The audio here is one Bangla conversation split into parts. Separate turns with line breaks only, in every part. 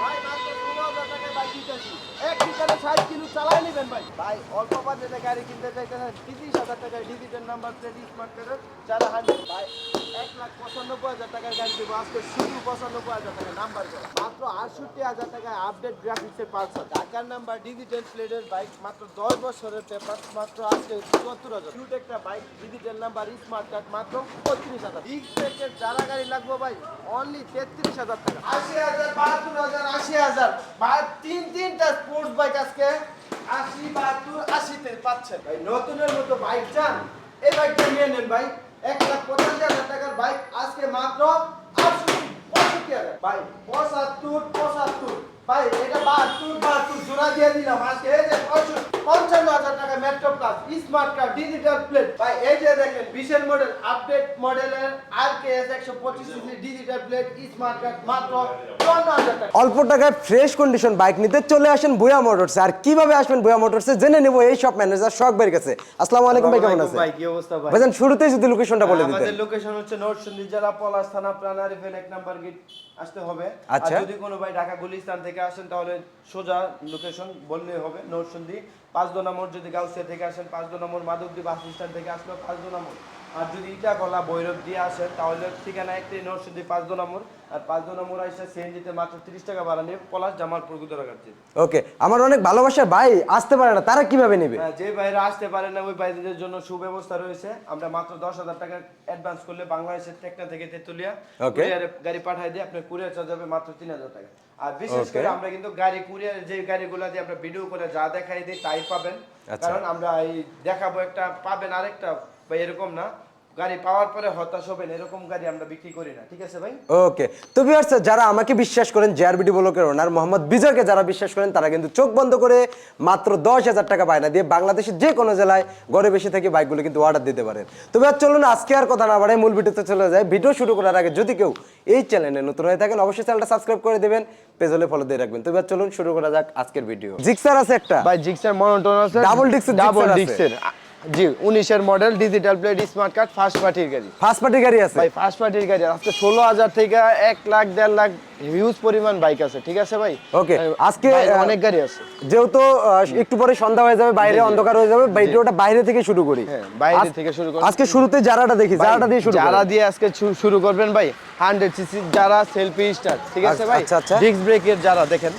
ভাই এক লিটারে ষাট নেবেন ভাই। ভাই, অল্প বাজেটে গাড়ি কিনতে তিরিশ হাজার টাকায় ডিজিটাল নাম্বার স্মার্ট কার্ডের হান্ড্রেড ভাই, এক লাখ পঁচানব্বই হাজার টাকার গাড়ি দেবো আজকে শুধু পঁচানব্বই নাম্বার মাত্র আটষট্টি হাজার টাকায় আপডেট গ্রাফিক্সের পালসার ঢাকার ডিজিটাল প্লেটের বাইক মাত্র দশ বছরের পেপার মাত্র আজকে চুয়াত্তর হাজার। কিউট একটা bike digital number smart card মাত্র পঁয়ত্রিশ হাজার। বিগ যারা গাড়ি লাগবে ভাই অনলি তেত্রিশ হাজার টাকা। আশি হাজার, বাহাত্তর হাজার, আশি হাজার। তিন তিনটা স্পোর্টস বাইক আজকে আশি, বাহাত্তর, আশিতে পাচ্ছে। ভাই, নতুনের মতো বাইক চান? এই বাইকটা নিয়ে নেন ভাই। এক লাখ পঁচাশি হাজার টাকার বাইক আজকে মাত্র আটষট্টি, পঁয়ষট্টি হাজার। ভাই, পঁচাত্তর পঁচাত্তর। ভাই, এটা বাহাত্তর বাহাত্তর জোড়া দিয়ে দিলাম। আজকে এই যে পঁয়ষট্টি। পঞ্চান্ন হাজার টাকা metro plus smart card digital plate ভাই এই যে দেখেন বিশেষ মডেল আপডেট মডেলের আর কে এস একশো পঁচিশ ডিজিটাল প্লেট স্মার্ট কার্ড মাত্র চুয়ান্ন হাজার টাকা।
অল্প টাকায় ফ্রেশ কন্ডিশন বাইক নিতে চলে আসেন বুয়া মোটরস আর কীভাবে আসবেন বুয়া মোটরসে জেনে নেব এই সব ম্যানেজার শখ বের কাছে। আসসালামু আলাইকুম ভাই কেমন আছেন?
ভাই কি অবস্থা ভাই?
ভাইজান শুরুতেই যদি লোকেশনটা বলে দিতেন।
আমাদের লোকেশন হচ্ছে নরসিংদী জেলা পলাশ থানা প্রাণারি ফেল এক নাম্বার গেট আসতে হবে। আর
আচ্ছা।
যদি কোনো ভাই ঢাকা গুলিস্তান থেকে আসেন তাহলে সোজা লোকেশন বললেই হবে নরসিংদী। পাঁচ দু নম্বর যদি গাউসিয়া থেকে আসেন পাঁচ দু নম্বর মাধবদী বাস স্ট্যান্ড থেকে আসলো পাঁচ দু নম্বর আর যদি ইটা গলা ভৈরব দিয়ে আসেন তাহলে ঠিকানা একটাই নরসিংদী পাঁচ দো নম্বর আর পাঁচ দো নম্বর আসে সিএনজিতে মাত্র তিরিশ টাকা ভাড়া নিয়ে পলাশ জামালপুর গুদরাঘাট
ওকে আমার অনেক ভালোবাসার ভাই আসতে পারে না তারা কীভাবে নেবে?
হ্যাঁ, যে বাইরে আসতে পারে না ওই বাইরেদের জন্য সুব্যবস্থা রয়েছে। আমরা মাত্র দশ হাজার টাকা অ্যাডভান্স করলে বাংলাদেশের টেকনা থেকে তেতুলিয়া কুরিয়ারে গাড়ি পাঠাই দিয়ে আপনার কুরিয়ার চার্জ হবে মাত্র তিন হাজার টাকা। আর বিশেষ করে আমরা কিন্তু গাড়ি কুরিয়ার যে গাড়িগুলো দিয়ে আমরা ভিডিও করে যা দেখাই দিই তাই পাবেন।
আচ্ছা।
কারণ আমরা এই দেখাবো একটা পাবেন আরেকটা বা এরকম না। গাড়ি পাওয়ার পরে হতাশ হবেন এরকম গাড়ি আমরা বিক্রি করি না ঠিক আছে ভাই?
ওকে। তো ভিউয়ার্স যারা আমাকে বিশ্বাস করেন জেআরবিডি ব্লকের ওনার মোহাম্মদ বিজয়কে যারা বিশ্বাস করেন তারা কিন্তু চোখ বন্ধ করে মাত্র দশ হাজার টাকা বায়না দিয়ে বাংলাদেশের যে কোনো জেলায় ঘরে বেশি থেকে বাইকগুলো কিন্তু অর্ডার দিতে পারেন। তবে আর চলুন আজকে আর কথা না বাড়াই মূল ভিডিওতে চলে যায় ভিডিও শুরু করার আগে যদি কেউ এই চ্যানেলে নতুন হয়ে থাকেন অবশ্যই চ্যানেলটা সাবস্ক্রাইব করে দেবেন পেজ হলে ফলো দিয়ে রাখবেন। তবে আর চলুন শুরু করা যাক আজকের ভিডিও জিক্সার আছে একটা।
ভাই জিক্সার মনোটন আছে।
Double disc-এর
ডাবল ডিক্সের জি উনিশের model digital plate smart card first পার্টির গাড়ি।
ফার্স্ট পার্টি গাড়ি আছে?
ভাই ফার্স্ট পার্টির গাড়ি। আজকে ষোলো হাজার থেকে এক লাখ দেড় লাখ হিউজ পরিমাণ বাইক আছে ঠিক আছে ভাই? ভাই,
আজকে,
অনেক গাড়ি আছে।
যেহেতু একটু পরে সন্ধ্যা হয়ে যাবে বাইরে অন্ধকার হয়ে যাবে ভিডিওটা বাইরে থেকে শুরু করি।
হ্যাঁ, বাইরে থেকে শুরু করি।
আজকে শুরুতে জারাটা দেখি জারাটা দিয়ে শুরু
যারা দিয়ে আজকে শুরু করবেন ভাই। হান্ড্রেড সিসি যারা সেলফি স্টার ঠিক আছে
আচ্ছা,
ভাই। ডিস্ক ব্রেকের যারা দেখেন।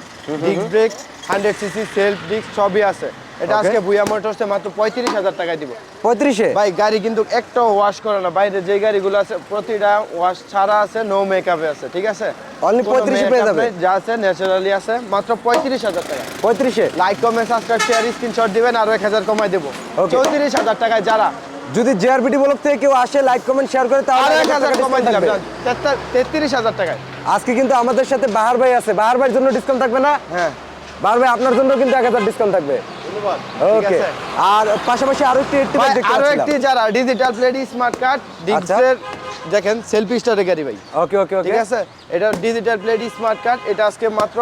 Disc brake hundred CC self disc সবই আছে। এটা আজকে বুয়া মোটরসে মাত্র পঁয়ত্রিশ হাজার টাকায় দিব।
পঁয়ত্রিশে?
ভাই গাড়ি কিন্তু একটাও ওয়াশ করে না। বাইরে যে গাড়িগুলো আছে প্রতিটা ওয়াশ ছাড়া আছে নো মেকআপে আছে ঠিক আছে?
Only
কোনো
35 পেয়ে যাবে?
যা আছে ন্যাচারালি আছে মাত্র পঁয়ত্রিশ হাজার টাকা।
পঁয়ত্রিশে?
Like comment subscribe share screenshot দিবেন আরও এক হাজার কমাই দেবো। চৌত্রিশ হাজার টাকায় যারা
যদি জেআরবিডি ব্লক থেকে কেউ আসে লাইক কমেন্ট শেয়ার করে তাহলে এক হাজার
কমাই দিলাম। তেত্রিশ হাজার টাকায়।
আজকে কিন্তু আমাদের সাথে বাহার ভাই আছে। বাহার ভাইয়ের জন্য ডিসকাউন্ট থাকবে না?
হ্যাঁ।
বাহার ভাই আপনার জন্য কিন্তু এক হাজার ডিসকাউন্ট থাকবে। ওকে। আর পাশাপাশি আরও একটি এইটটি আরও
একটি যারা ডিজিটাল প্লেট স্মার্ট কার্ড ডিক্সের দেখেন সেলফি স্টারের গাড়ি ভাই।
ওকে ওকে ওকে।
ঠিক আছে? এটা ডিজিটাল প্লেট স্মার্ট কার্ড এটা আজকে মাত্র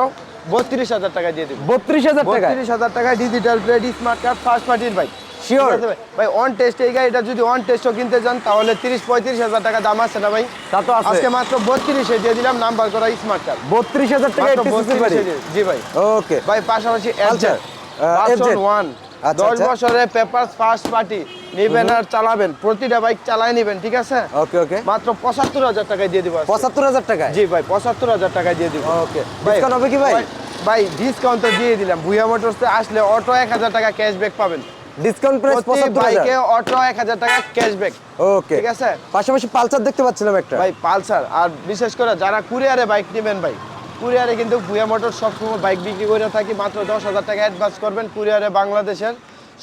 বত্রিশ হাজার টাকা দিয়ে দিব।
বত্রিশ হাজার টাকা
বত্রিশ হাজার টাকায় digital plate smart card first পার্টির বাইক
Sure.
ভাই? অন টেস্ট এই গাড়িটা যদি অন টেস্টও কিনতে যান তাহলে তিরিশ পঁয়ত্রিশ হাজার টাকা দাম আছে না ভাই?
তা তো
আজকে মাত্র বত্রিশে দিয়ে দিলাম নাম্বার করা স্মার্ট কার্ড
বত্রিশ হাজার টাকা
মাত্র
এইটটি সিসির গাড়ি
32 দিয়ে- জি ভাই।
ওকে।
ভাই পাশাপাশি
Pulsar,
ওয়ান
আচ্ছা,
দশ
আচ্ছা।
বছরের ফার্স্ট পার্টি নেবেন আর চালাবেন। প্রতিটা বাইক চালাই নেবেন ঠিক আছে?
ওকে ওকে
মাত্র পঁচাত্তর হাজার টাকায় দিয়ে দিব
পঁচাত্তর হাজার টাকায়?
জি ভাই পঁচাত্তর হাজার টাকায় দিয়ে দিব।
ওকে ডিসকাউন্ট হবে কি ভাই?
ভাই ডিসকাউন্ট তো দিয়ে দিলাম। ভুয়া মোটরসে আসলে অটো এক হাজার টাকা ক্যাশব্যাক পাবেন।
ডিসকাউন্ট প্রাইস
প্রতি
পঁচাত্তর
বাইকে
হাজার
অটো এক হাজার টাকা ক্যাশব্যাক
ওকে
ঠিক আছে?
পাশাপাশি পালসার দেখতে পাচ্ছিলাম একটা।
ভাই পালসার। আর বিশেষ করে যারা কুরিয়ারে বাইক নেবেন ভাই কুরিয়ারে কিন্তু ভুয়া মোটর সবসময় বাইক বিক্রি করে থাকি, মাত্র দশ হাজার টাকা অ্যাডভান্স করবেন কুরিয়ারে বাংলাদেশের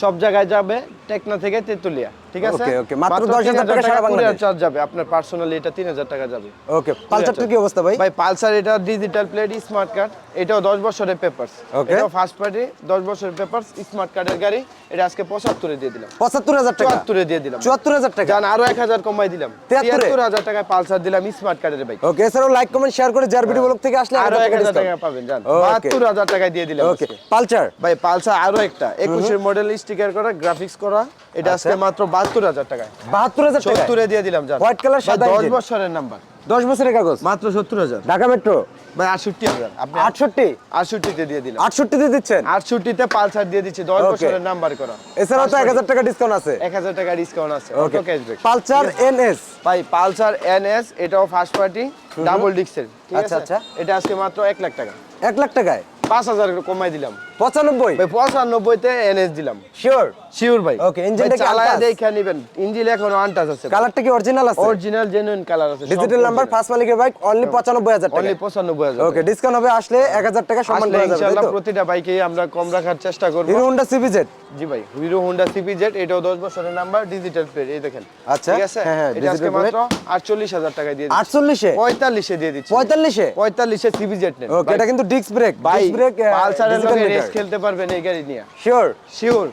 সব জায়গায় যাবে, টেকনা থেকে তেতুলিয়া। ঠিক আছে?
Okay, okay, মাত্র 10,000 টাকা সারা বাংলাদেশ।
চার্জ যাবে। আপনার পার্সোনালি এটা তিন হাজার টাকা যাবে।
ওকে পালসারটার কি অবস্থা ভাই?
ভাই পালসার এটা ডিজিটাল প্লেট স্মার্ট কার্ড এটাও দশ বছরের পেপারস এটাও ফার্স্ট পার্টি দশ বছরের পেপারস স্মার্ট কার্ডের গাড়ি। এটা আজকে পঁচাত্তরে দিয়ে দিলাম।
পঁচাত্তর হাজার টাকা?
চুয়াত্তরে দিয়ে দিলাম।
চুয়াত্তর হাজার টাকা?
জান আরও এক হাজার কমাই দিলাম।
73
তিয়াত্তর হাজার টাকায় পালসার দিলাম স্মার্ট কার্ডের বাইক
ওকে এছাড়াও লাইক কমেন্ট শেয়ার করে জারবিডি ব্লক থেকে আসলে
আরও এক হাজার টাকা পাবেন জান।
Okay.
বাহাত্তর হাজার টাকায় দিয়ে দিলাম
ওকে। পালচার
ভাই পালসার আরও একটা। একুশের মডেল স্টিকার করা গ্রাফিক্স করা। এটা
আচ্ছা।
আজকে মাত্র বাহাত্তর হাজার টাকায়।
বাহাত্তর হাজার
সত্তরে দিয়ে দিলাম জান।
White সাদা
দশ বছরের নাম্বার।
দশ বছরের কাগজ?
মাত্র সত্তর হাজার।
ঢাকা মেট্রো?
ভাই আটষট্টি হাজার। আপনি
আটষট্টি?
আটষট্টিতে দিয়ে দিলাম।
আটষট্টিতে দিচ্ছেন?
আটষট্টিতে পালসার দিয়ে দিচ্ছি দশ বছরের নাম্বার করা।
এছাড়াও তো এক হাজার টাকা ডিসকাউন্ট আছে।
এক হাজার টাকা ডিসকাউন্ট আছে।
Okay
cashback
Pulsar N
S Pulsar N S first party double ডিক্সের ঠিক
আচ্ছা,
আছে?
আচ্ছা।
এটা আজকে মাত্র এক লাখ টাকা।
এক লাখ টাকায়?
পাঁচ হাজার কমাই দিলাম।
পঁচানব্বই?
ভাই পঁচানব্বইতে এনএস দিলাম।
শিওর
শিওর ভাই।
Okay, engine টা কি
চালায়? দেখে নিবেন। ইঞ্জিন এখন আনটাচ আছে।
কালারটা কি অরিজিনাল আছে?
অরিজিনাল জেনুইন কালার আছে
ডিজিটাল নাম্বার ফার্স্ট মালিকের বাইক অনলি পঁচানব্বই হাজার টাকা।
অনলি পঁচানব্বই হাজার
ওকে ডিসকাউন্ট হবে আসলে এক হাজার টাকা সম্মান করা যাবে
ইনশাআল্লাহ প্রতিটা বাইকে আমরা কম রাখার চেষ্টা করব।
হিরো হোন্ডা সিবিজেড
জি ভাই হিরো হোন্ডা সিপি জেড এটাও 10 বছরের নাম্বার ডিজিটাল প্লেট এই দেখেন।
আচ্ছা,
ঠিক আছে?
হ্যাঁ, হ্যাঁ,
এটা আজকে মাত্র 48000 টাকায় দিয়ে দিচ্ছি।
আটচল্লিশে?
45 এ দিয়ে দিচ্ছি।
পঁয়তাল্লিশে?
45 এ সিপি জেড নেন।
ওকে এটা কিন্তু ডিস্ক ব্রেক ডিস্ক ব্রেক
পালসারের লগে খেলতে পারবেন এই গাড়ি নিয়ে।
শিওর
শিওর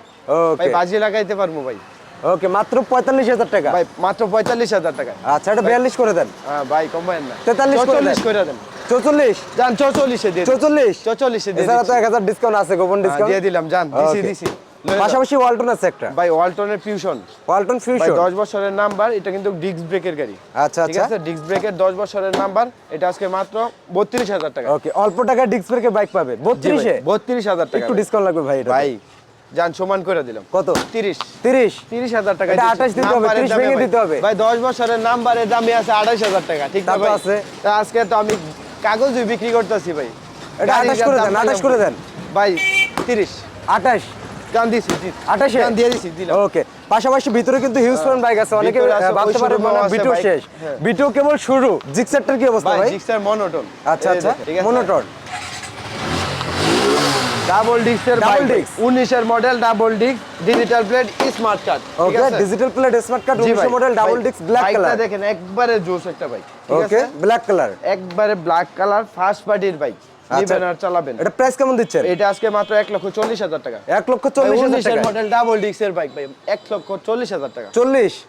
ভাই
ওকে
বাজি লাগাইতে পারব ভাই।
ওকে মাত্র পঁয়তাল্লিশ হাজার টাকা।
ভাই মাত্র 45000 টাকা।
আচ্ছা এটা বিয়াল্লিশ করে দেন।
হ্যাঁ ভাই কমায়েন না।
43 করে দেন।
44 করে দেন।
চৌচল্লিশ?
জান 44 এ দিয়ে।
চৌচল্লিশ?
44 এ দিয়ে
তো। এক হাজার ডিসকাউন্ট আছে গোপন
হ্যাঁ,
ডিসকাউন্ট
দিয়ে দিলাম যান দিছি. দিছি।
পাশাপাশি ওয়ালটন আছে একটা।
ভাই ওয়ালটনের ফিউশন
ওয়ালটন ফিউশন
10 বছরের নাম্বার এটা কিন্তু ডিস্ক ব্রেকের গাড়ি।
আচ্ছা
ঠিক
আচ্ছা।
আছে? ডিস্ক ব্রেকের 10 বছরের নাম্বার এটা আজকে মাত্র 32000 টাকা।
ওকে অল্প টাকা ডিস্ক ব্রেকে বাইক পাবে। 32 এ
32000 টাকা।
একটু ডিসকাউন্ট লাগবে ভাই এটা
ভাই যান সমান করে দিলাম।
কত?
30
30
30000 টাকা
এটা 28 দিতে হবে 30 ভেঙে দিতে হবে।
ভাই 10 বছরের নাম্বারের দামই আছে 28000 টাকা ঠিক না ভাই?
আছে?
আজকে তো আমি কাগজই বিক্রি করতেছি ভাই।
এটা 28 করে দেন 28 করে দেন।
ভাই 30
28
ডাবল ডিস্কের double disc 19 model double disc digital plate smart card
digital plate smart card model double disc black colour
দেখেন একবারে জোস একটা
ওকে ব্ল্যাক কালার
একবারে ব্ল্যাক কালার ফার্স্ট পার্টির বাইক নিবেন আর চালাবেন।
এটা প্রাইস কেমন দিচ্ছেন?
এটা আজকে মাত্র লক্ষ চল্লিশ হাজার টাকা।
লক্ষ চল্লিশ হাজার টাকা
মডেল ডাবল ডিস্কের বাইক ভাই লক্ষ চল্লিশ হাজার টাকা।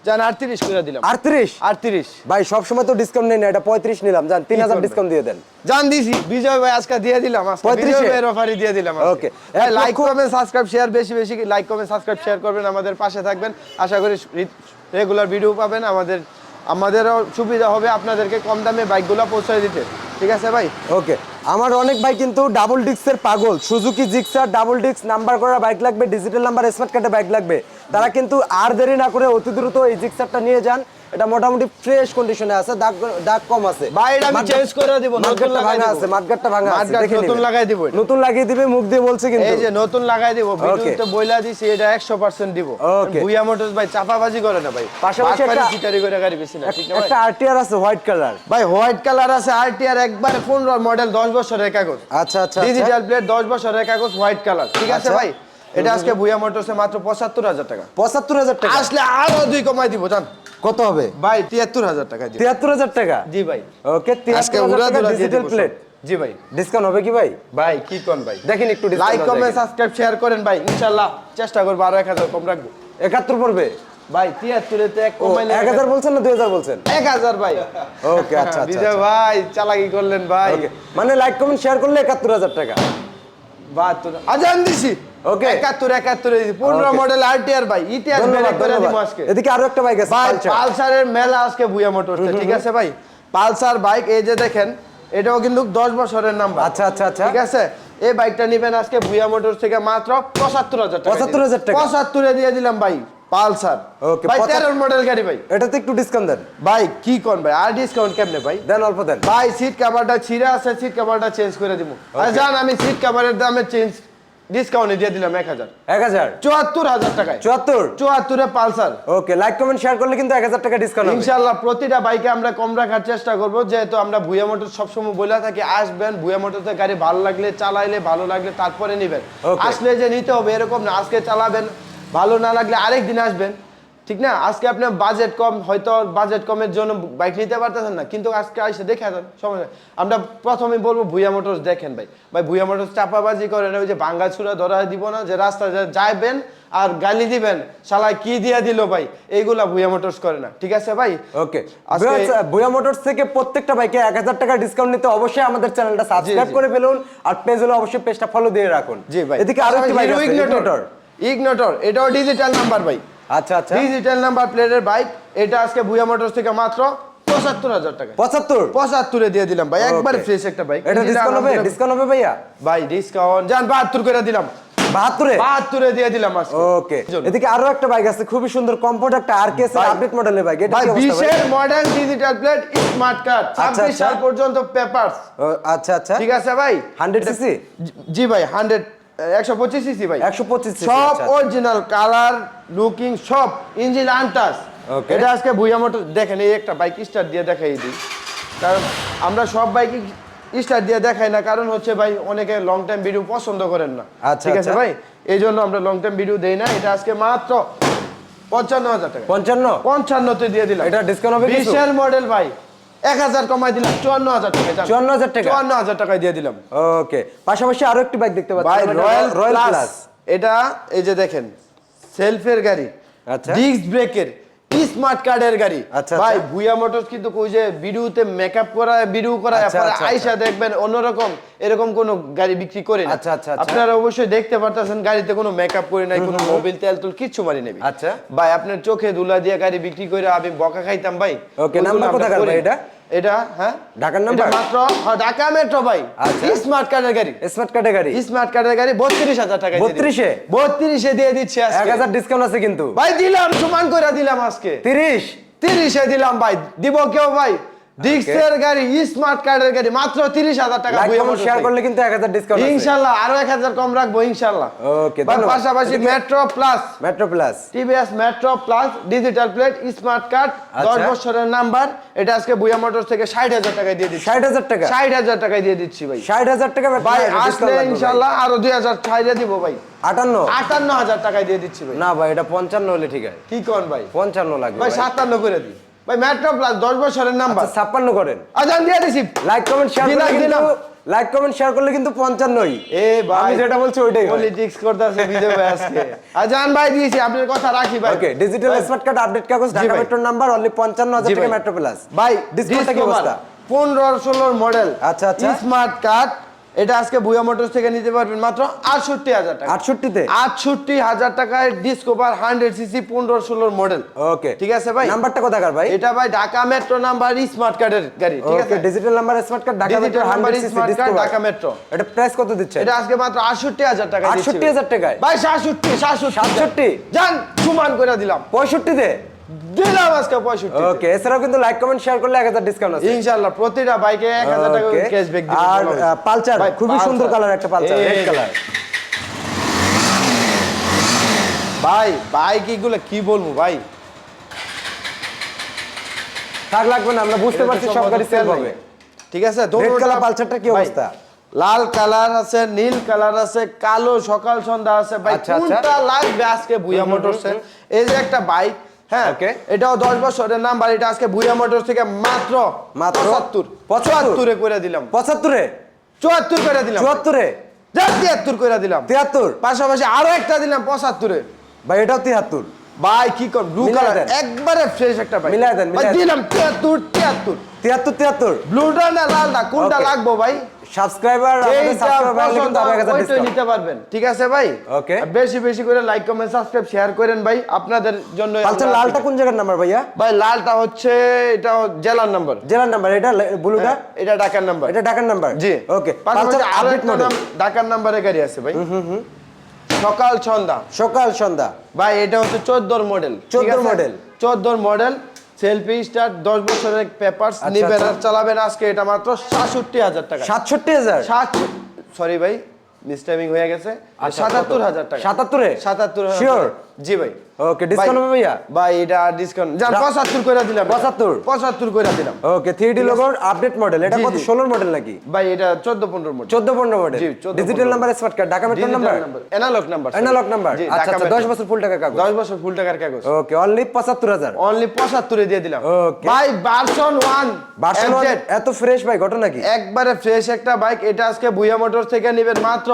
জান করে দিলাম।
আটত্রিশ?
আটত্রিশ।
ভাই সবসময় তো ডিসকাউন্ট নেই না এটা পঁয়ত্রিশ নিলাম। জান? ডিসকাউন্ট দিয়ে দেন।
জান দিছি। বিজয় ভাই আজকে দিয়ে দিলাম। আজকে বিজয় ভাইয়ের অফারই দিয়ে দিলাম. ভাই লাইক করবেন সাবস্ক্রাইব শেয়ার বেশি বেশি লাইক করবেন সাবস্ক্রাইব শেয়ার করবেন আমাদের পাশে থাকবেন। আশা করি রেগুলার ভিডিও পাবেন। আমাদের আমাদেরও সুবিধা হবে আপনাদেরকে কম দামে বাইকগুলো পৌঁছে দিতে। ঠিক আছে ভাই?
ওকে। আমার অনেক ভাই কিন্তু ডাবল ডিস্কের পাগল। Suzuki Gixxer double disc number করা বাইক লাগবে ডিজিটাল নাম্বার স্মার্ট কার্ডে বাইক লাগবে। তারা কিন্তু আর দেরি না করে অতি দ্রুত এই জিক্সারটা নিয়ে যান। এটা মোটামুটি ফ্রেশ কন্ডিশনে আছে দাগ দাগ কম আছে।
ভাই, এটা আমি change করে দিব, নতুন
ভাঙা আছে মাঠগাটটা ভাঙা আছে দেখে
নতুন লাগাই দিব
নতুন লাগিয়ে দিবে মুখ দিয়ে বলছে কিন্তু।
এই যে নতুন লাগাই দিব
Okay.
ভিডিওতে বইলা দিছি এটা 100% দিব. বুইয়া মোটরস ভাই চাপাবাজি করে না ভাই।
পাশাপাশি একটা-
চিটারি করে গাড়ি বেশি না ঠিক না
একটা আরটিআর আছে হোয়াইট কালার
ভাই হোয়াইট কালার আছে আরটিআর একবারে 15 মডেল 10 বছরের কাগজ।
আচ্ছা আচ্ছা
ডিজিটাল প্লেট 10 বছরের কাগজ হোয়াইট কালার ঠিক আছে
আচ্ছা।
ভাই? এটা আজকে ভুইয়া মোটরসে মাত্র 75000 টাকা।
পঁচাত্তর হাজার টাকা?
আসলে আরও দুই কমাই দিব জান।
কত হবে?
ভাই 73000 টাকা দিব।
তিয়াত্তর হাজার টাকা?
জি ভাই।
ওকে
আজকে
তিয়াত্তর
উড়া
হাজার টাকা ডিজিটাল প্লেট
জি ভাই।
ডিসকাউন্ট হবে কি ভাই?
ভাই কি কোন ভাই?
দেখেন একটু
লাইক কমেন্ট সাবস্ক্রাইব শেয়ার করেন ভাই। ইনশাআল্লাহ চেষ্টা করব আরও 1000 কম রাখব।
একাত্তর পড়বে?
ভাই 73 তে এক কমাইলে
এক হাজার বলছেন না দুই হাজার বলছেন?
1000 ভাই।
ওকে আচ্ছা আচ্ছা
বিজয় ভাই চালাকি করলেন ভাই।
মানে লাইক কমেন্ট শেয়ার করলে একাত্তর হাজার টাকা।
বাহাত্তর। আজান দিছি।
ওকে
একাত্তর একাত্তর পনেরো
Okay.
মডেল আরটিআর ভাই ইতিহাস করে দিব আজকে।
এদিকে আরও একটা বাইক আছে পালসার
পালসারের মেলা আজকে বুয়া মোটরস ঠিক আছে ভাই? পালসার বাইক এই যে দেখেন এটাও কিন্তু দশ বছরের নাম্বার
আচ্ছা আচ্ছা আচ্ছা।
ঠিক আছে? এই বাইকটা নিবেন আজকে বুয়া মোটরস থেকে মাত্র পঁচাত্তর হাজার টাকা।
75,000 টাকা?
পঁচাত্তরে দিয়ে দিলাম ভাই। পালসার।
Okay,
ভাই
পঁচাত্তর-
তেরো মডেল গাড়ি ভাই।
এটাতে একটু ডিসকাউন্ট দেন।
ভাই কি কোন ভাই? আর ডিসকাউন্ট কেমনে ভাই?
দেন অল্প দেন।
ভাই সিট কভারটা ছিঁড়ে আছে সিট কভারটা চেঞ্জ করে দিব আর জান আমি সিট কভারের দামে চেঞ্জ ডিসকাউন্টে দিয়ে দিলাম এক হাজার।
এক হাজার?
চুয়াত্তর হাজার টাকায়।
চুয়াত্তর?
চুয়াত্তরে পালসার।
ওকে লাইক কমেন্ট শেয়ার করলে কিন্তু এক হাজার টাকা ডিসকাউন্ট হবে।
ইনশাল্লাহ প্রতিটা বাইকে আমরা কম রাখার চেষ্টা করব যেহেতু আমরা ভুয়া মোটর সবসময় বলে থাকি আসবেন ভুয়া মোটরতে গাড়ি ভালো লাগলে চালাইলে ভালো লাগলে তারপরে নেবেন. আসলে যে নিতে হবে এরকম না আজকে চালাবেন ভালো না লাগলে আরেক দিন আসবেন। ঠিক না? আজকে আপনার বাজেট কম হয়তো বাজেট কমের জন্য বাইক নিতে পারতেছেন না কিন্তু আজকে এসে দেখে দেন সময় আমরা প্রথমে বলব ভুয়া মোটরস দেখেন ভাই। ভাই ভুয়া মোটরস চাপাবাজি করেন ওই যে ভাঙ্গা ছুরা ধরা দিব না যে রাস্তায় যাইবেন আর গালি দিবেন শালায় কি দিয়া দিল ভাই? এইগুলা ভুয়া মোটরস করে না। ঠিক আছে ভাই?
ওকে বুয়া মোটরস থেকে প্রত্যেকটা বাইকে এক হাজার টাকা ডিসকাউন্ট নিতে অবশ্যই আমাদের চ্যানেলটা সাবস্ক্রাইব করে ফেলুন আর পেজ হলে অবশ্যই পেজটা ফলো দিয়ে রাখুন।
জি ভাই।
এদিকে আরও একটি বাইক ইগনিটর
ইগনোটর এটাও ডিজিটাল নাম্বার ভাই।
আচ্ছা আচ্ছা।
ডিজিটাল নাম্বার প্লেটের বাইক এটা আজকে ভুয়া মোটরস থেকে মাত্র পঁচাত্তর হাজার টাকা।
পঁচাত্তর?
পঁচাত্তরে দিয়ে দিলাম ভাই একবার ফ্রেশ একটা বাইক
এটা ডিসকাউন্ট হবে? ডিসকাউন্ট হবে ভাইয়া?
ভাই ডিসকাউন্ট যান বাহাত্তর করে দিলাম।
বাহাত্তরে?
বাহাত্তরে দিয়ে দিলাম
ওকে এদিকে আরও একটা বাইক আছে খুবই সুন্দর কমফোর্ট একটা আর আপডেট মডেলের বাইক এটা
বিশের modern digital plate smart card. সাল পর্যন্ত পেপারস
আচ্ছা আচ্ছা।
ঠিক আছে ভাই?
100 সিসি
জি ভাই হান্ড্রেড একশো পঁচিশ সিসি ভাই।
125 cc,
সব। অরিজিনাল কালার লুকিং সব ইঞ্জিন আনটাস. এটা আজকে ভুইয়া মোটর দেখেন এই একটা বাইক স্টার্ট দিয়ে দেখাই দিই। কারণ আমরা সব বাইকই স্টার্ট দিয়ে দেখাই না কারণ হচ্ছে ভাই অনেকে লং টাইম ভিডিও পছন্দ করেন না।
আচ্ছা,
ঠিক আছে
আচ্ছা।
ভাই? এই জন্য আমরা লং টাইম ভিডিও দেই না এটা আজকে মাত্র পঞ্চান্ন হাজার টাকা।
পঞ্চান্ন?
পঞ্চান্নতে দিয়ে দিলাম।
এটা ডিসকাউন্ট হবে?
বিশের মডেল ভাই। এক হাজার কমাই দিলাম চুয়ান্ন হাজার টাকা যান।
54,000 টাকা?
চুয়ান্ন হাজার টাকায় দিয়ে দিলাম
ওকে পাশাপাশি আরও একটি বাইক দেখতে পাচ্ছি
ভাই রয়্যাল
রয়্যাল
প্লাস এটা এই যে দেখেন সেলফের গাড়ি
আচ্ছা।
ডিস্ক ব্রেকের স্মার্ট কার্ডের গাড়ি
আচ্ছা,
ভাই ভুয়া মোটরস কিন্তু কই যে ভিডিওতে মেকআপ করা ভিডিও করা আপনারা
আচ্ছা,
আইসা দেখবেন অন্যরকম এরকম কোন গাড়ি বিক্রি করে না
আচ্ছা, আচ্ছা, আচ্ছা।
আপনারা অবশ্যই দেখতে পারতেছেন গাড়িতে কোনো মেকআপ করে নাই কোনো মোবিল তেল তুল কিচ্ছু মারি নেবি
আচ্ছা।
ভাই আপনার চোখে ধুলা দিয়ে গাড়ি বিক্রি করে আমি বকা খাইতাম ভাই ওকে
নাম্বার কোথাকার ভাই। এটা?
এটা হ্যাঁ?
ঢাকার নাম্বার?
মাত্র হ্যাঁ, ঢাকা মেট্রো ভাই।
আচ্ছা।
স্মার্ট কার্ডের গাড়ি।
স্মার্ট কার্ডের গাড়ি?
স্মার্ট কার্ডের গাড়ি বত্রিশ হাজার টাকা
32 এ?
বত্রিশে দিয়ে দিচ্ছে
এক হাজার ডিসকাউন্ট আছে কিন্তু।
ভাই দিলাম সমান করে দিলাম আজকে।
তিরিশ?
তিরিশে দিলাম ভাই দিব কেউ ভাই? ডিক্সের গাড়ি স্মার্ট কার্ডের গাড়ি মাত্র টাকা
শেয়ার করলে কিন্তু এক হাজার ডিসকাউন্ট
ইনশাল্লাহ আরও এক হাজার কম রাখব ভাই,
ধন্যবাদ।
পাশাপাশি metro plus
metro plus
TVS metro plus digital plate smart card দশ
আচ্ছা।
বছরের নাম্বার এটা আজকে বুয়া মোটরস থেকে ষাট হাজার টাকায় দিয়ে দিচ্ছি।
ষাট হাজার টাকা?
ষাট হাজার টাকায় দিয়ে দিচ্ছি ভাই।
ষাট হাজার টাকা
ভাই আসলে ইনশাল্লাহ আরও দুই হাজার ছাইড়ে দিব ভাই।
আটান্ন?
আটান্ন হাজার টাকায় দিয়ে দিচ্ছি ভাই।
না ভাই এটা পঞ্চান্ন হলে ঠিক আছে।
কি কোন ভাই?
পঞ্চান্ন লাগবে
ভাই
ভাই।
সাতান্ন করে দিই। ভাই মেট্রো প্লাস দশ বছরের নাম্বার
আচ্ছা, ছাপ্পান্ন করেন।
আজান দিয়ে দিছি।
লাইক কমেন্ট শেয়ার
দিলাম,
করলে
দিলাম।
লাইক কমেন্ট শেয়ার করলে কিন্তু পঞ্চান্নই।
এ ভাই
আমি যেটা বলছি ওইটাই
পলিটিক্স করতেছে ভাই আজকে। আজান ভাই দিয়েছি আপনার কথা রাখি ভাই।
Okay digital smart card update কাগজ ঢাকা। মেট্রোর নাম্বার অনলি পঞ্চান্ন হাজার
জি
টাকা
ভাই।
মেট্রো প্লাস
ভাই
ডিসকাউন্টটা কি অবস্থা?
পনেরো ষোলোর মডেল
আচ্ছা, আচ্ছা।
স্মার্ট কার্ড এটা আজকে ভুয়া মোটরস থেকে নিতে পারবেন মাত্র আটষট্টি হাজার টাকা।
আটষট্টিতে?
আটষট্টি হাজার টাকায় ডিসকোভার হান্ড্রেড সিসি পনেরো ষোলোর মডেল
ওকে।
ঠিক আছে ভাই?
নাম্বারটা কোথাকার ভাই?
এটা ভাই ঢাকা মেট্রো নাম্বার স্মার্ট কার্ডের গাড়ি ঠিক আছে?
Digital number smart card Dhaka metro
number
100 CC
smart card,
discover
Dhaka metro
এটা প্রাইস কত দিচ্ছে?
এটা আজকে মাত্র আটষট্টি হাজার টাকা আটষট্টি
হাজার টাকায়?
ভাই সাতষট্টি সাতষট্টি।
67?
যান সুমান করে দিলাম।
পঁয়ষট্টিতে?
দিলাম আজকে পঁয়ষট্টি
ওকে এছাড়াও কিন্তু লাইক কমেন্ট শেয়ার করলে এক হাজার ডিসকাউন্ট আছে।
ইনশাল্লাহ প্রতিটা বাইকে এক হাজার টাকা ক্যাশব্যাক
আর পালচার খুবই সুন্দর কালার একটা পালচার রেড কালার
ভাই বাইক এগুলো কি বলব ভাই?
থাক লাগবে না আমরা বুঝতে পারছি
সব
সব গাড়ি সেল হবে।
ঠিক আছে
রেড
দোনোটা-
কালার পালসারটা কি অবস্থা?
লাল কালার আছে নীল কালার আছে কালো সকাল সন্ধ্যা আছে। ভাই
আচ্ছা, আচ্ছা।
কোনটা লাগবে আজকে ভুইয়া মোটরসের এই যে একটা বাইক হ্যাঁ
Okay.
এটাও দশ বছরের নাম্বার এটা আজকে ভুইয়া মোটরস থেকে মাত্র
মাত্র
পঁচাত্তর। পঁচাত্তরে। করে দিলাম।
পঁচাত্তরে?
চুয়াত্তর করে দিলাম।
চুয়াত্তরে?
তিয়াত্তর করে দিলাম।
তিয়াত্তর?
পাশাপাশি আরও একটা দিলাম পঁচাত্তরে।
ভাই এটাও তিয়াত্তর।
ভাই কি কর ব্লু কালার একবারে ফ্রেশ একটা বাইক
মিলায় দেন,
ভাই দিলাম তিয়াত্তর তিয়াত্তর।
তিয়াত্তর তিয়াত্তর।
ব্লুটা না লালটা কোনটা লাগবো ভাই?
সাবস্ক্রাইবার
নিতে পারবেন। ঠিক আছে ভাই. আর বেশি বেশি করে লাইক কমেন্ট সাবস্ক্রাইব শেয়ার করেন ভাই। আপনাদের জন্য
পালচার লালটা কোন জায়গার নাম্বার ভাইয়া?
ভাই লালটা হচ্ছে এটা জেলার নাম্বার
জেলার নাম্বার এটা ব্লুটা
এটা ঢাকার নাম্বার
এটা ঢাকার নাম্বার
জি।
ওকে
ঢাকার নাম্বারে গাড়ি আছে ভাই। সকাল সন্ধ্যা।
সকাল সন্ধ্যা।
ভাই এটা হচ্ছে চোদ্দোর মডেল
14 মডেল।
চোদ্দোর মডেল সেলফি স্টার দশ বছরের পেপারস
আচ্ছা,
নিবেন
আচ্ছা।
আর চালাবেন আজকে এটা মাত্র সাতষট্টি হাজার টাকা
সাতষট্টি হাজার
সরি ভাই মিসটাইমিং হয়ে গেছে
আচ্ছা,
সাতাত্তর
কত?
হাজার টাকা
সাতাত্তরে?
সাতাত্তর হাজার
Sure?
টাকা। জি ভাই।
Okay, discount হবে ভাইয়া?
ভাই এটা ডিসকাউন্ট যান
যা-
পঁচাত্তর করে দিলাম।
75?
পঁচাত্তর করে দিলাম।
ওকে থ্রি ডি লোগোর আপডেট মডেল এটা কত
জি।
ষোলোর মডেল নাকি?
ভাই এটা চোদ্দ পনেরো মডেল
চোদ্দ পনেরো মডেল
জি,
digital number smart card Dhaka metro number
analogue number
analogue number আচ্ছা আচ্ছা দশ বছর ফুল টাকা কাগজ।
দশ বছর ফুল টাকার কাগজ।
ওকে অনলি পঁচাত্তর হাজার।
অনলি পঁচাত্তরে দিয়ে দিলাম।
Okay.
ভাই ভার্সন ওয়ান
বার্সন এত ফ্রেশ ভাই ঘটনা কি?
একবারে ফ্রেশ একটা বাইক এটা আজকে ভুইয়া মোটর থেকে নেবেন মাত্র।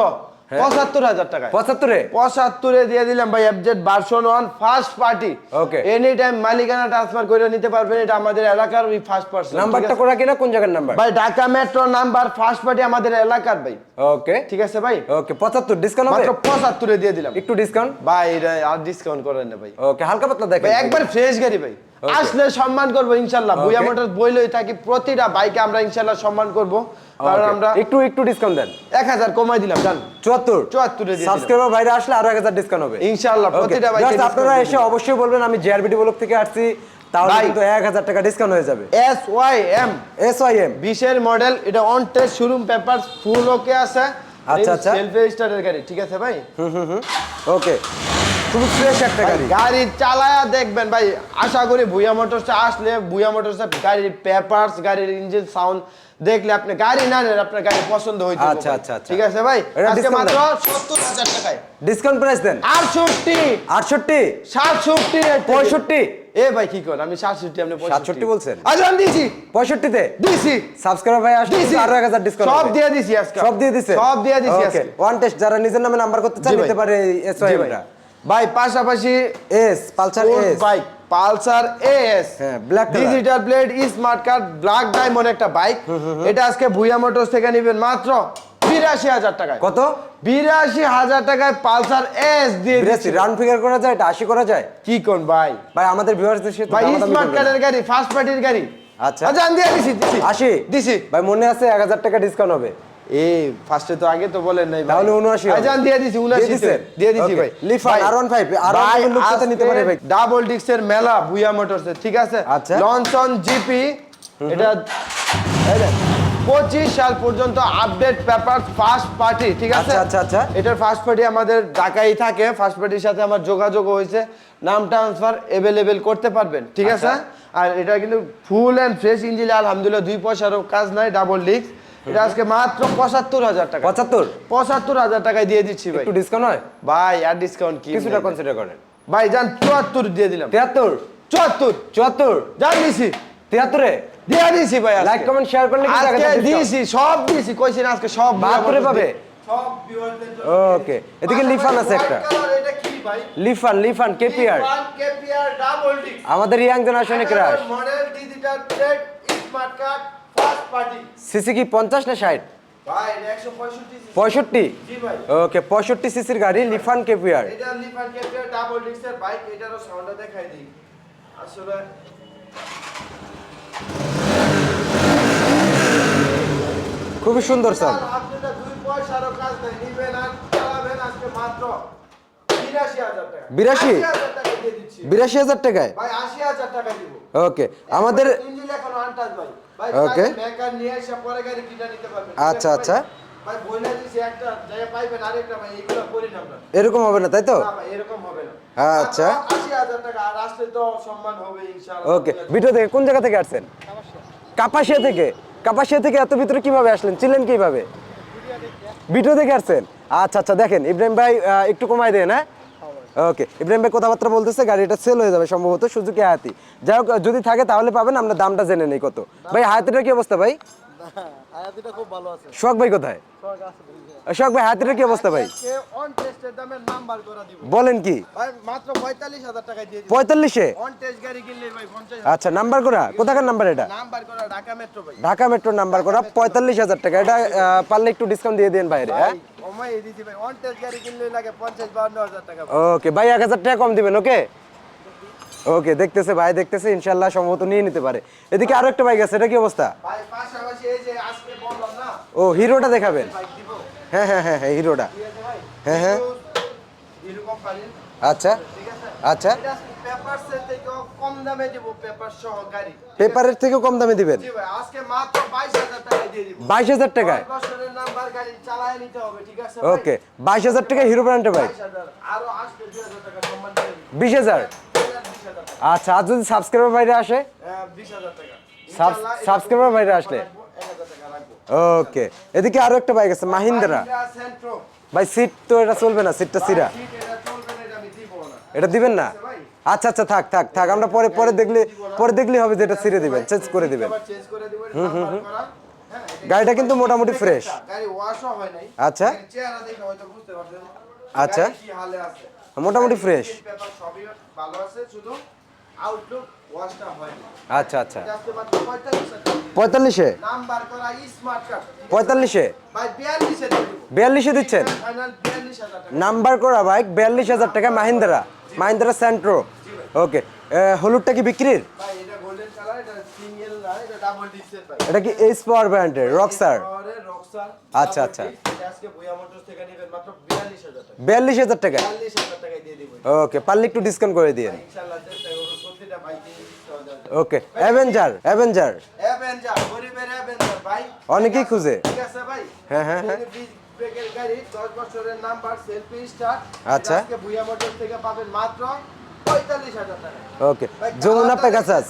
পঁচাত্তর হাজার টাকা
পঁচাত্তরে?
পঁচাত্তরে দিয়ে দিলাম ভাই FZ version one first party
Okay.
Any time মালিকানা ট্রান্সফার করে নিতে পারবেন এটা আমাদের এলাকার ওই ফার্স্ট পার্সন
নাম্বারটা করা কিনা কোন জায়গার নাম্বার
ভাই Dhaka metro number first party আমাদের এলাকার ভাই।
ওকে
ঠিক আছে ভাই?
ওকে পঁচাত্তর ডিসকাউন্ট
মাত্র পঁচাত্তরে দিয়ে দিলাম।
একটু ডিসকাউন্ট
ভাই আর ডিসকাউন্ট করেন না ভাই।
ওকে হালকা পাতলা দেখেন
একবার ফ্রেশ গাড়ি ভাই। আসলে সম্মান করব ইনশাল্লাহ. বুয়া মোটর বইলই থাকি প্রতিটা বাইকে আমরা ইনশাল্লাহ সম্মান করব। কারণ আমরা
একটু একটু ডিসকাউন্ট দেন।
এক হাজার কমাই দিলাম জান
চুয়াত্তর।
74 দিয়ে
সাবস্ক্রাইবার ভাইরা আসলে আরও এক হাজার ডিসকাউন্ট হবে।
ইনশাল্লাহ প্রতিটা বাইকে
আপনারা এসে অবশ্যই বলবেন আমি জিআরবিডি ব্লক থেকে আসছি তাহলে। কিন্তু এক হাজার টাকা ডিসকাউন্ট হয়ে যাবে।
S Y M
S Y M
বিশের মডেল এটা on test showroom paper full okay আছে।
আচ্ছা, আচ্ছা।
সেলফ স্টার্টের গাড়ি ঠিক আছে ভাই?
ওকে খুবই ফ্রেশ একটা গাড়ি।
গাড়ি চালায়া দেখবেন ভাই আশা করি ভুয়া মোটরস আসলে ভুয়া মোটরস গাড়ির পেপারস গাড়ির ইঞ্জিন সাউন্ড দেখলে আপনি গাড়ি না নেন আপনার গাড়ি পছন্দ হয়ে যাবে
আচ্ছা, আচ্ছা, আচ্ছা।
ঠিক আছে ভাই? আজকে মাত্র সত্তর হাজার টাকায়।
ডিসকাউন্ট প্রাইস দেন।
আটষট্টি।
আটষট্টি?
সাতষট্টি
পঁয়ষট্টি?
এ ভাই কি কর আমি সাতষট্টি আপনি
67 বলছেন?
আচ্ছা আমি দিয়েছি
পঁয়ষট্টিতে?
দিয়েছি
সাবস্ক্রাইবার ভাই আসলে। আরও এক হাজার ডিসকাউন্ট
সব দিয়ে দিছি আজকে।
সব দিয়ে দিছে?
সব দিয়ে দিছি আজকে।
ওয়ান টেস্ট যারা নিজের নামে নাম্বার করতে চান নিতে পারে এস ওয়াই
জি ভাই। পাশাপাশি
S Pulsar S
bike Pulsar S
হ্যাঁ, color।
Digital plate smart card black diamond একটা বাইক এটা আজকে ভুইয়া মোটরস থেকে নেবেন মাত্র বিরাশি হাজার টাকায়।
কত?
বিরাশি হাজার টাকায় পালসার এস দিয়ে
বিরাশি
দিচ্ছি।
রাউন্ড ফিগার করা যায় এটা? আশি করা যায়?
কি কোন ভাই?
ভাই আমাদের সাথে
ভাই স্মার্ট কার্ডের গাড়ি ফার্স্ট পার্টির গাড়ি।
আচ্ছা।
আচ্ছা আমি দিয়ে দিছি দিছি।
আশি?
দিছি।
ভাই মনে আছে এক হাজার টাকা ডিসকাউন্ট হবে।
এই ফার্স্টে তো আগে তো বলেন নাই।
তাহলে 79 হবে।
আচ্ছা, দিয়ে দিছি 79
দিয়ে
দিছি. ভাই
লিফান, R15, R15 লোক সাথে নিতে পারে ভাই।
ডাবল ডিক্সের মেলা ভুয়া মোটরস ঠিক আছে
আচ্ছা।
লনসন জিপি এটা 25 সাল পর্যন্ত আপডেট পেপার ফার্স্ট পার্টি ঠিক আছে
আচ্ছা, আচ্ছা, আচ্ছা।
এটার ফার্স্ট পার্টি আমাদের ঢাকায় থাকে ফার্স্ট পার্টির সাথে আমার যোগাযোগ হয়েছে নাম ট্রান্সফার এভেলেবেল করতে পারবেন ঠিক আছে আর এটা কিন্তু ফুল অ্যান্ড ফ্রেশ ইঞ্জিন আলহামদুলিল্লাহ দুই পয়সারও কাজ নাই ডাবল ডিক্স এটা আজকে মাত্র পঁচাত্তর হাজার টাকা।
পঁচাত্তর?
পঁচাত্তর হাজার টাকায় দিয়ে দিচ্ছি ভাই।
একটু ডিসকাউন্ট হয়?
ভাই আর ডিসকাউন্ট কি
কিছুটা? কনসিডার করেন।
ভাই যান চুয়াত্তর দিয়ে দিলাম।
তিয়াত্তর?
চুয়াত্তর।
চুয়াত্তর?
যান দিছি।
তিয়াত্তরে?
দিয়ে দিছি ভাই
লাইক কমেন্ট শেয়ার করলে
আজকে দিয়েছি সব দিয়েছি কইছি না আজকে সব
বাহাত্তরে পাবে?
সব ভিউয়ারদের জন্য
ওকে এদিকে লিফান আছে একটা।
White color, এটা কি ভাই?
Lifan Lifan KPR
KPR double disc
আমাদের ইয়াং জেনারেশনে crush
model digital plate smart card
CC কি পঞ্চাশ না ষাট?
ভাই এটা 165
পঁয়ষট্টি ওকে পঁয়ষট্টি সিসির গাড়ি লিফান
আসলে
খুবই সুন্দর সাউন্ড
আপনি তো দুই পয়সারও কাজ নাই নিবেন আর চালাবেন আজকে মাত্র 82000 টাকা।
82?
80000 টাকা দিয়ে দিচ্ছি।
বিরাশি হাজার টাকায়?
ভাই 80000 টাকা দিব।
ওকে আমাদের
ইঞ্জিন এখনও আনটাচ ভাই ভাই
Okay.
মেকার নিয়ে এসে পরে গাড়ি কিনা নিতে পারবেন।
আচ্ছা, আচ্ছা।
ভাই? বইলা দিছি একটা জায়গা পাইবেন আরেকটা ভাই এগুলো করি না আমরা।
এরকম হবে না তাই তো?
না ভাই এরকম হবে না।
আচ্ছা।
আশি হাজার টাকা আর আসলে তো সম্মান হবে ইনশাআল্লাহ।
ওকে ভিডিও থেকে কোন জায়গা থেকে আসছেন? কাপাসিয়া থেকে। কাপাসিয়া থেকে এত ভিতরে কীভাবে আসলেন? ছিলেন কীভাবে? ভিডিও দেখে। আসছেন? আচ্ছা আচ্ছা দেখেন ইব্রাহিম ভাই একটু কমাই দেন হ্যাঁ? ওকে ইব্রাহিম ভাই কথাবার্তা বলতেছে গাড়িটা সেল হয়ে যাবে সম্ভবত সুজুকি হাতি যাই হোক যদি থাকে তাহলে পাবেন আমরা দামটা জেনে নেই কত। ভাই হাতিটার কি অবস্থা ভাই?
হায়াতিটা খুব ভালো আছে।
সোহাগ ভাই কোথায়? সোহাগ ভাই হায়াতিটার কি অবস্থা ভাই? বলেন কি?
ভাই মাত্র 45000 টাকা দিয়ে দিব
পঁয়তাল্লিশে?
অন টেস্ট গাড়ি কিনলে ভাই 50000
আচ্ছা নাম্বার করা? কোথাকার নাম্বার এটা?
ঢাকা মেট্রো
নাম্বার করা পঁয়তাল্লিশ হাজার টাকা। এটা পারলে একটু ডিসকাউন্ট দিয়ে দেন বাইরে হ্যাঁ?
কমাই দিছি ভাই। অন টেস্ট গাড়ি কিনলে লাগে 50 52000 টাকা
ওকে ভাই এক হাজার টাকা কম দিবেন ওকে ওকে দেখতেছে ভাই দেখতেছে ইনশাল্লাহ সম্ভবত নিয়ে নিতে পারে। এদিকে আরও একটা বাইক আছে এটা কি অবস্থা? ও হিরোটা দেখাবেন। হ্যাঁ হ্যাঁ হ্যাঁ হ্যাঁ হিরোটা। হ্যাঁ, হ্যাঁ। আচ্ছা আচ্ছা।
এটা পেপারসের থেকে কম দামে
পেপারের দিবেন?
জি ভাই আজকে মাত্র 22000 টাকা দিয়ে দিব।
বাইশ হাজার টাকায়? ওকে বাইশ হাজার টাকা হিরো ব্র্যান্ডের বাইক
22000 আরও আসবে 2000 টাকা সম্মান দিয়ে দিব।
বিশ হাজার? আচ্ছা আর যদি সাবস্ক্রাইবার বাইরে আসে?
হ্যাঁ 20000 টাকা।
সাব-
ইনশাআল্লাহ
সাবস্ক্রাইবার বাইরে আসলে?
1000 টাকা রাখব
ওকে এদিকে আরও একটা বাইক আছে মাহিন্দ্রা। ভাই সিট তো এটা চলবে না সিটটা সিরা।
এটা
দিবেন না? আচ্ছা আচ্ছা থাক থাক থাক আমরা পরে পরে দেখলে পরে দেখলে হবে যে এটা ছিঁড়ে দিবেন চেঞ্জ করে দিবেন।
দিব নাম্বার করা। হ্যাঁ
গাড়িটা কিন্তু মোটামুটি ফ্রেশ
গাড়ি ওয়াশও হয় নাই।
আচ্ছা।
চেহারা দেখে হয়তো বুঝতে পারছেন।
আচ্ছা।
কি হালে আছে?
মোটামুটি ফ্রেশ
পেপার সবই ভালো আছে শুধু আউটলুক ওয়াশটা হয়নি।
আচ্ছা আচ্ছা।
এটা আসতে মাত্র 45 টাকা
পঁয়তাল্লিশে?
নাম্বার করা স্মার্ট কার্ড
পঁয়তাল্লিশে?
ভাই 42 এ দিয়ে দিব।
বিয়াল্লিশে দিচ্ছেন?
ফাইনাল 42000 টাকা।
নাম্বার করা বাইক বিয়াল্লিশ হাজার টাকা মাহিন্দ্রা। মাহিন্দ্রা সেন্ট্রো ওকে। হলুদটা কি বিক্রির?
এটা
কি এইচ পাওয়ার ব্র্যান্ডের রকসার আচ্ছা, আচ্ছা।
এটা আজকে ভুয়া মোটরস থেকে নেবেন মাত্র 42000 টাকা।
বিয়াল্লিশ হাজার টাকা?
42000 টাকায় দিয়ে দিব।
ওকে পারলে একটু ডিসকাউন্ট করে দিয়ে
ইনশাআল্লাহ চেষ্টা করব প্রতিটা বাইকে দিতে হবে
ওকে অ্যাভেঞ্জার অ্যাভেঞ্জার
অ্যাভেঞ্জার গরিবের অ্যাভেঞ্জার ভাই।
অনেকেই খুঁজে।
ঠিক আছে ভাই?
হ্যাঁ, হ্যাঁ, হ্যাঁ।
ব্রেকের গাড়ি 10 বছরের নাম্বার সেলফি স্টার
আচ্ছা।
আজকে ভুয়া মোটরস থেকে পাবেন মাত্র 45000 টাকা।
ওকে যমুনা পেগাসাস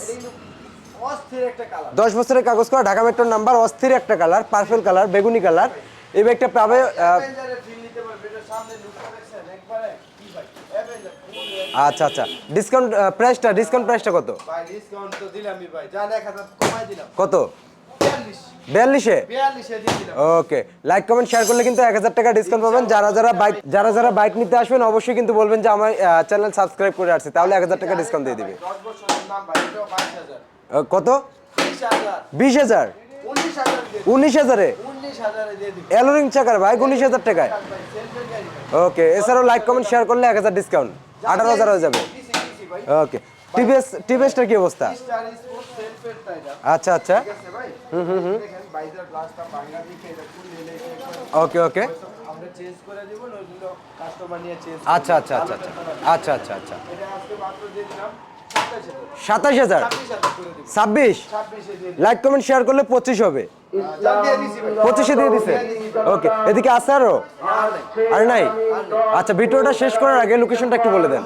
অস্থির একটা কালার।
দশ বছরের কাগজ করা ঢাকা মেট্রোর নাম্বার অস্থির একটা কালার পার্পল কালার বেগুনি কালার। এই ব্যাগটা পাবে
অ্যাভেঞ্জারের ফিল নিতে পারবে এটা সামনে লুকটা দেখছেন একবারে কি ভাই অ্যাভেঞ্জার ফুল
আচ্ছা আচ্ছা। ডিসকাউন্ট প্রাইসটা ডিসকাউন্ট প্রাইসটা কত?
ভাই ডিসকাউন্ট তো দিলামই ভাই। এক হাজার কমাই দিলাম।
কত?
বিয়াল্লিশ।
বিয়াল্লিশে? ওকে। লাইক কমেন্ট শেয়ার করলে কিন্তু এক হাজার টাকা ডিসকাউন্ট পাবেন। যারা যারা বাইক যারা যারা বাইক নিতে আসবেন অবশ্যই কিন্তু বলবেন যে আমার চ্যানেল সাবস্ক্রাইব করে আসছে। তাহলে এক হাজার টাকা ডিসকাউন্ট দিয়ে দিবে।
ভাই
কত?
বিশ হাজার? উনিশ হাজার
এলোরিং চাকার বাইক উনিশ হাজার টাকায়।
ভাই ভাই।
ওকে এছাড়াও লাইক কমেন্ট শেয়ার করলে এক হাজার ডিসকাউন্ট আঠারো হাজার হয়ে যাবে। ওকে টিভিএস টিভিএসটার কি অবস্থা? আচ্ছা আচ্ছা।
হুম হুম হুম।
ওকে ওকে আচ্ছা আচ্ছা আচ্ছা আচ্ছা। আচ্ছা আচ্ছা আচ্ছা। সাতাশ
হাজার। ছাব্বিশ।
লাইক কমেন্ট শেয়ার করলে পঁচিশ হবে। পঁচিশে দিয়ে দিছে। ওকে এদিকে আছে আরও? আর নাই? আচ্ছা ভিডিওটা শেষ করার আগে লোকেশনটা একটু বলে দেন।